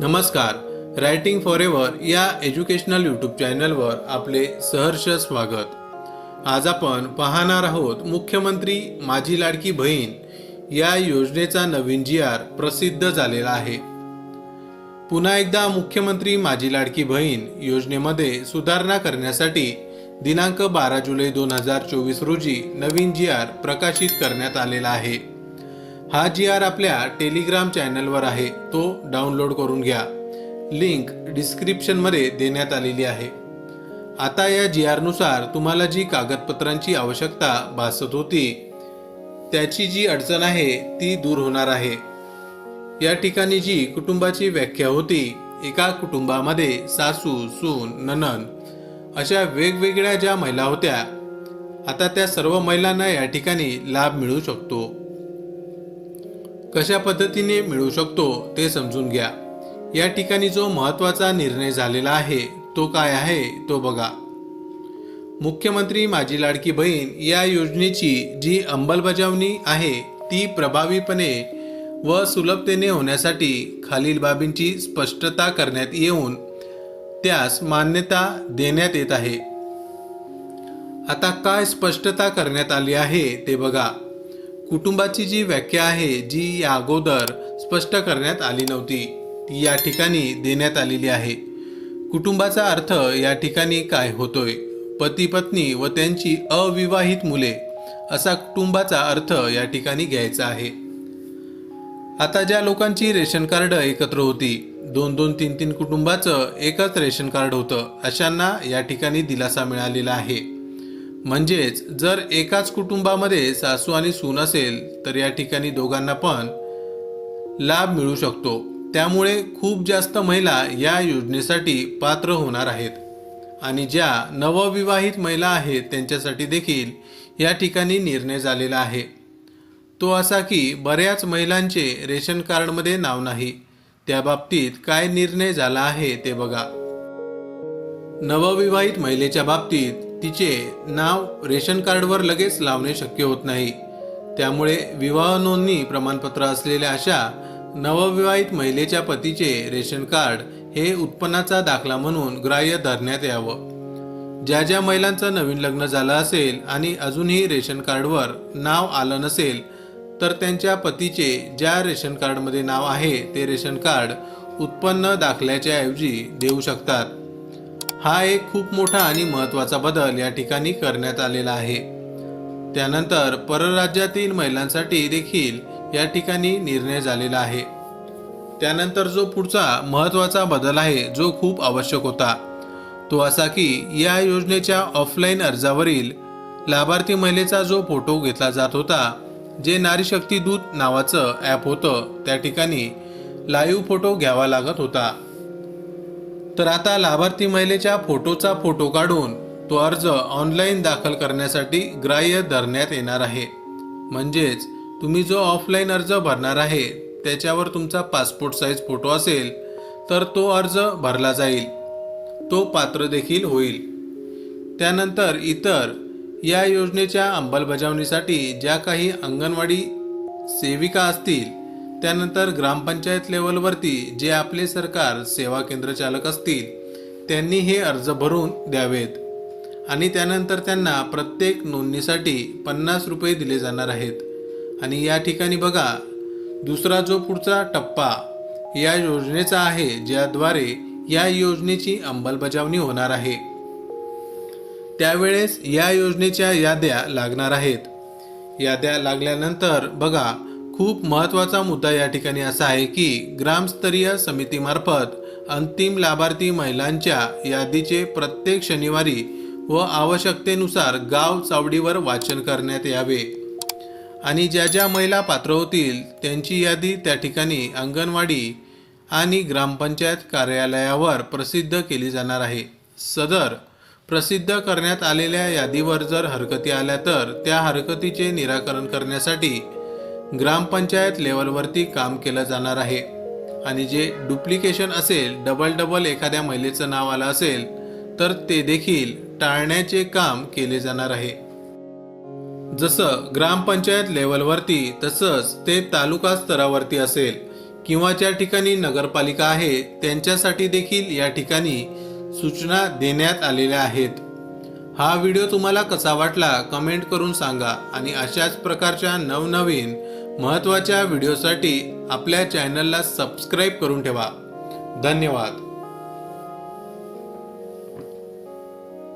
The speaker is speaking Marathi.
नमस्कार. रायटिंग फॉर एव्हर या एज्युकेशनल यूट्यूब चॅनलवर आपले सहर्ष स्वागत. आज आपण पाहणार आहोत मुख्यमंत्री माझी लाडकी बहीण या योजनेचा नवीन जी आर प्रसिद्ध झालेला आहे. पुन्हा एकदा मुख्यमंत्री माझी लाडकी बहीण योजनेमध्ये सुधारणा करण्यासाठी दिनांक बारा जुलै दोन हजार चोवीस रोजी नवीन जी आर प्रकाशित करण्यात आलेला आहे. हा जी आर आपल्या टेलिग्राम चॅनलवर आहे. तो डाउनलोड करून घ्या. लिंक डिस्क्रिप्शनमध्ये देण्यात आलेली आहे. आता या जी आरनुसार तुम्हाला जी कागदपत्रांची आवश्यकता भासत होती त्याची जी अडचण आहे ती दूर होणार आहे. या ठिकाणी जी कुटुंबाची व्याख्या होती एका कुटुंबामध्ये सासू सून ननन अशा वेगवेगळ्या ज्या महिला होत्या आता त्या सर्व महिलांना या ठिकाणी लाभ मिळू शकतो. कशा पद्धतीने मिळू शकतो ते समजून घ्या. या ठिकाणी जो महत्त्वाचा निर्णय झालेला आहे तो काय आहे तो बघा. मुख्यमंत्री माझी लाडकी बहीण या योजनेची जी अंमलबजावणी आहे ती प्रभावीपणे व सुलभतेने होण्यासाठी खालील बाबींची स्पष्टता करण्यात येऊन त्यास मान्यता देण्यात येत आहे. आता काय स्पष्टता करण्यात आली आहे ते बघा. कुटुंबाची जी व्याख्या आहे जी या अगोदर स्पष्ट करण्यात आली नव्हती ती या ठिकाणी देण्यात आलेली आहे. कुटुंबाचा अर्थ या ठिकाणी काय होतोय? पती पत्नी व त्यांची अविवाहित मुले असा कुटुंबाचा अर्थ या ठिकाणी घ्यायचा आहे. आता ज्या लोकांची रेशन कार्ड एकत्र होती दोन दोन तीन तीन कुटुंबाचं एकच रेशन कार्ड होतं अशांना या ठिकाणी दिलासा मिळालेला आहे. म्हणजेच जर एकाच कुटुंबामध्ये सासू आणि सून असेल तर या ठिकाणी दोघांना पण लाभ मिळू शकतो. त्यामुळे खूप जास्त महिला या योजनेसाठी पात्र होणार आहेत. आणि ज्या नवविवाहित महिला आहेत त्यांच्यासाठी देखील या ठिकाणी निर्णय झालेला आहे. तो असा की बऱ्याच महिलांचे रेशन कार्डमध्ये नाव नाही. त्या बाबतीत काय निर्णय झाला आहे ते बघा. नवविवाहित महिलेच्या बाबतीत तिचे नाव रेशन कार्डवर लगेच लावणे शक्य होत नाही. त्यामुळे विवाह नोंदणी प्रमाणपत्र असलेल्या अशा नवविवाहित महिलेच्या पतीचे रेशन कार्ड हे उत्पन्नाचा दाखला म्हणून ग्राह्य धरण्यात यावं. ज्या ज्या महिलांचं नवीन लग्न झालं असेल आणि अजूनही रेशन कार्डवर नाव आलं नसेल तर त्यांच्या पतीचे ज्या रेशन कार्डमध्ये नाव आहे ते रेशन कार्ड उत्पन्न दाखल्याच्या ऐवजी देऊ शकतात. हा एक खूप मोठा आणि महत्त्वाचा बदल या ठिकाणी करण्यात आलेला आहे. त्यानंतर परराज्यातील महिलांसाठी देखील या ठिकाणी निर्णय झालेला आहे. त्यानंतर जो पुढचा महत्त्वाचा बदल आहे जो खूप आवश्यक होता तो असा की या योजनेच्या ऑफलाईन अर्जावरील लाभार्थी महिलेचा जो फोटो घेतला जात होता जे नारीशक्ती दूत नावाचं ॲप होतं त्या ठिकाणी लाईव्ह फोटो घ्यावा लागत होता. तर आता लाभार्थी महिलेच्या फोटोचा फोटो काढून तो अर्ज ऑनलाईन दाखल करण्यासाठी ग्राह्य धरण्यात येणार आहे. म्हणजेच तुम्ही जो ऑफलाईन अर्ज भरणार आहे त्याच्यावर तुमचा पासपोर्ट साईज फोटो असेल तर तो अर्ज भरला जाईल. तो पात्र देखील होईल. त्यानंतर इतर या योजनेच्या अंमलबजावणीसाठी ज्या काही अंगणवाडी सेविका असतील त्यानंतर ग्रामपंचायत लेवलवरती जे आपले सरकार सेवा केंद्र चालक असतील त्यांनी हे अर्ज भरून द्यावेत. आणि त्यानंतर त्यांना प्रत्येक नोंदणीसाठी पन्नास रुपये दिले जाणार आहेत. आणि या ठिकाणी बघा दुसरा जो पुढचा टप्पा या योजनेचा आहे ज्याद्वारे या योजनेची अंमलबजावणी होणार आहे. त्यावेळेस या योजनेच्या याद्या लागणार आहेत. याद्या लागल्यानंतर बघा खूप महत्त्वाचा मुद्दा या ठिकाणी असा आहे की ग्रामस्तरीय समितीमार्फत अंतिम लाभार्थी महिलांच्या यादीचे प्रत्येक शनिवारी व आवश्यकतेनुसार गाव चावडीवर वाचन करण्यात यावे. आणि ज्या ज्या महिला पात्र होतील त्यांची यादी त्या ठिकाणी अंगणवाडी आणि ग्रामपंचायत कार्यालयावर प्रसिद्ध केली जाणार आहे. सदर प्रसिद्ध करण्यात आलेल्या यादीवर जर हरकती आल्या तर त्या हरकतीचे निराकरण करण्यासाठी ग्रामपंचायत लेवलवरती काम केलं जाणार आहे. आणि जे डुप्लिकेशन असेल डबल डबल एखाद्या महिलेचं नाव आलं असेल तर ते देखील टाळण्याचे काम केले जाणार आहे. जसं ग्रामपंचायत लेवलवरती तसंच ते तालुका स्तरावरती असेल किंवा ज्या ठिकाणी नगरपालिका आहे त्यांच्यासाठी देखील या ठिकाणी सूचना देण्यात आलेल्या आहेत. हा व्हिडिओ तुम्हाला कसा वाटला कमेंट करून सांगा. आणि अशाच प्रकारच्या नवनवीन महत्त्वाच्या व्हिडिओसाठी आपल्या चॅनलला सबस्क्राईब करून ठेवा. धन्यवाद.